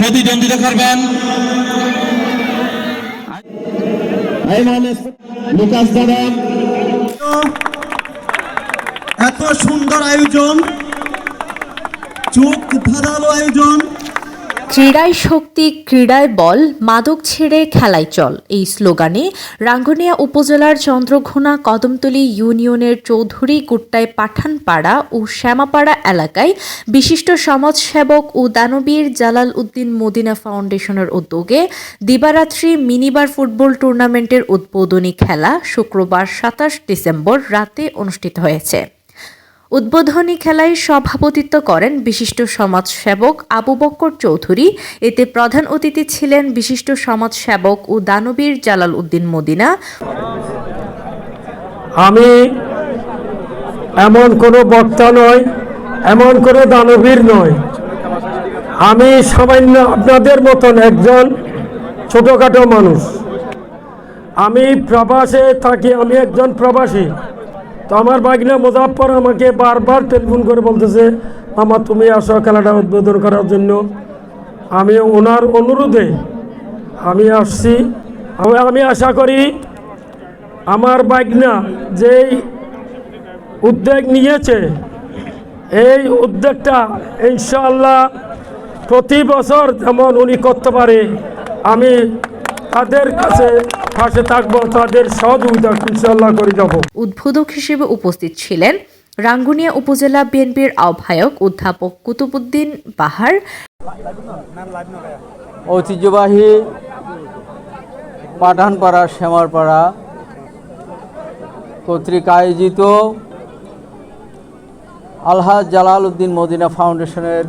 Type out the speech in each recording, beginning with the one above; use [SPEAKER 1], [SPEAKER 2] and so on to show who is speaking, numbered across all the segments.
[SPEAKER 1] প্রতিদ্বন্দ্বিতা করবেন।
[SPEAKER 2] লুকাস দাদা
[SPEAKER 3] এত সুন্দর আয়োজন চোখ ধাঁধালো আয়োজন।
[SPEAKER 4] ক্রীড়ায় শক্তি, ক্রীড়ায় বল, মাদক ছেড়ে খেলায় চল। এই স্লোগানে রাঙ্গুনিয়া উপজেলার চন্দ্রঘোনা কদমতলী ইউনিয়নের চৌধুরী গুট্টায় পাঠানপাড়া ও শ্যামাপাড়া এলাকায় বিশিষ্ট সমাজসেবক ও দানবীর জালাল উদ্দিন মদিনা ফাউন্ডেশনের উদ্যোগে দিবারাত্রি মিনিবার ফুটবল টুর্নামেন্টের উদ্বোধনী খেলা শুক্রবার সাতাশ ডিসেম্বর রাতে অনুষ্ঠিত হয়েছে। উদ্বোধনী খেলায় সভাপতিত্ব করেন বিশিষ্ট সমাজসেবক আবু বক্কর চৌধুরী। এতে প্রধান অতিথি ছিলেন বিশিষ্ট সমাজসেবক ও দানবীর জালাল উদ্দিন মদিনা।
[SPEAKER 5] আমি এমন কোনো বক্তা নয় এমন কোনো দানবীর নয় আমি সামান্য আপনাদের মতন একজন ছোটোখাটো মানুষ। আমি প্রবাসে থাকি, আমি একজন প্রবাসী। তো আমার বাগিনা মুজাফর আমাকে বারবার টেলিফোন করে বলতেছে, মামা, তুমি আসো খেলাটা উদ্বোধন করার জন্য। আমি ওনার অনুরোধে আমি আসছি। আমি আশা করি আমার বাগনা যেই উদ্যোগ নিয়েছে, এই উদ্যোগটা ইনশাআল্লাহ প্রতি বছর যেমন উনি করতে পারে, আমি তাদের কাছে পাশে থাকব তাদের সহযোগিতা ইনশাআল্লাহ করে যাব।
[SPEAKER 4] উদ্বোধক হিসেবে উপস্থিত ছিলেন রাঙ্গুনিয়া উপজেলা বিএনপির আহ্বায়ক অধ্যাপক কুতুবুদ্দিন বাহার।
[SPEAKER 6] ঐতিহ্যবাহী পাঠানপাড়া শ্যামারপাড়া কর্তৃক আয়োজিত আলহাজ জালাল উদ্দিন মদিনা ফাউন্ডেশনের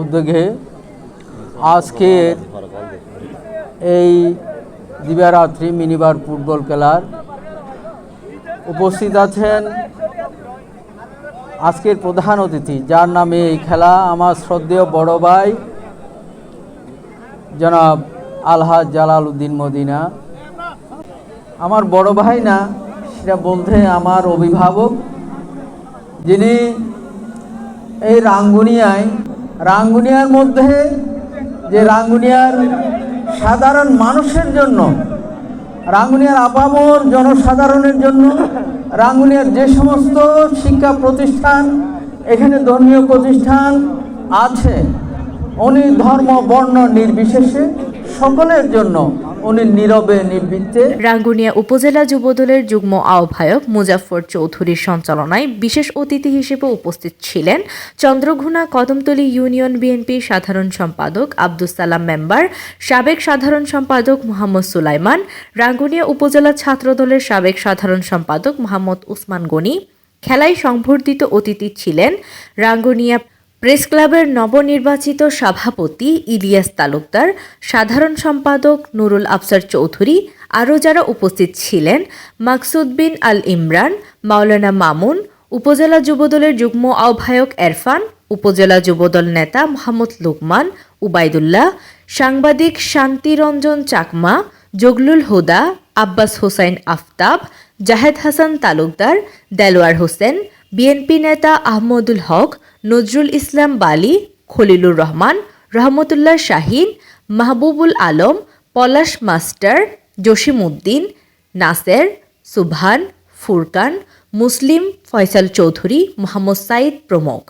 [SPEAKER 6] উদ্যোগে আজকের এই দিবারাত্রি মিনিবার ফুটবল খেলার। উপস্থিত আছেন আজকের প্রধান অতিথি, যার নামে এই খেলা আমার শ্রদ্ধেয় বড় ভাই জনাব আলহাজ জালাল উদ্দিন মদিনা। আমার বড় ভাই না, সেটা বলতে আমার অভিভাবক, যিনি এই রাঙ্গুনিয়ায়, রাঙ্গুনিয়ার মধ্যে যে রাঙ্গুনিয়ার সাধারণ মানুষের জন্য, রাঙ্গুনিয়ার আপামর জনসাধারণের জন্য, রাঙ্গুনিয়ার যে সমস্ত শিক্ষা প্রতিষ্ঠান, এখানে ধর্মীয় প্রতিষ্ঠান আছে। উনি ধর্ম, বর্ণ নির্বিশেষে সকলের জন্য উনি নীরবে
[SPEAKER 4] রাঙ্গুনিয়া উপজেলা যুবদলের যুগ্ম আহ্বায়ক মুজাফর চৌধুরীর সঞ্চালনায় বিশেষ অতিথি হিসেবে উপস্থিত ছিলেন চন্দ্রঘুনা কদমতলী ইউনিয়ন বিএনপি সাধারণ সম্পাদক আব্দুস সালাম মেম্বার, সাবেক সাধারণ সম্পাদক মোহাম্মদ সুলাইমান, রাঙ্গুনিয়া উপজেলা ছাত্রদলের সাবেক সাধারণ সম্পাদক মোহাম্মদ উসমান গনি, খেলায় সংবর্ধিত অতিথি ছিলেন রাঙ্গুনিয়া প্রেস ক্লাবের নবনির্বাচিত সভাপতি ইলিয়াস তালুকদার, সাধারণ সম্পাদক নুরুল আফসার চৌধুরী, আরও যারা উপস্থিত ছিলেন, মাকসুদ বিন আল ইমরান, মাওলানা মামুন, উপজেলা যুবদলের যুগ্ম আহ্বায়ক এরফান, উপজেলা যুবদল নেতা মোহাম্মদ লুকমান, উবায়দুল্লাহ, সাংবাদিক শান্তিরঞ্জন চাকমা, জগলুল হুদা, আব্বাস হোসাইন আফতাব, জাহেদ হাসান তালুকদার, দেলোয়ার হোসেন বিএনপি নেতা আহমদুল হক, নজরুল ইসলাম বালি, খলিলুর রহমান, রহমতুল্লাহ শাহিন, মাহবুবুল আলম, পলাশ মাস্টার জসিম উদ্দিন নাসের, সুবহান, ফুরকান, মুসলিম, ফয়সাল চৌধুরী, মোহাম্মদ সাইদ প্রমুখ।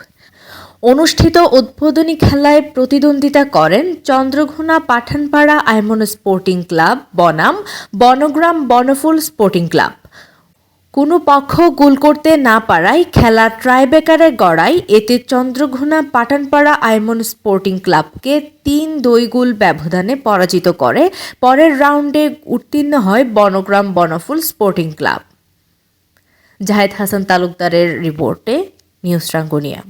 [SPEAKER 4] অনুষ্ঠিত উদ্বোধনী খেলায় প্রতিদ্বন্দ্বিতা করেন চন্দ্রঘোনা পাঠানপাড়া আইমন স্পোর্টিং ক্লাব, বনাম, বনগ্রাম বনফুল স্পোর্টিং ক্লাব। কোনো পক্ষ গোল করতে না পারায় খেলা ট্রাইবেকারে গড়ায় এতে চন্দ্রঘোনা পাটানপাড়া আইমন স্পোর্টিং ক্লাবকে তিন দুই গোল ব্যবধানে পরাজিত করে। পরের রাউন্ডে উত্তীর্ণ হয় বনগ্রাম বনফুল স্পোর্টিং ক্লাব। জাহেদ হাসান তালুকদারের রিপোর্টে নিউজ রাঙ্গুনিয়া।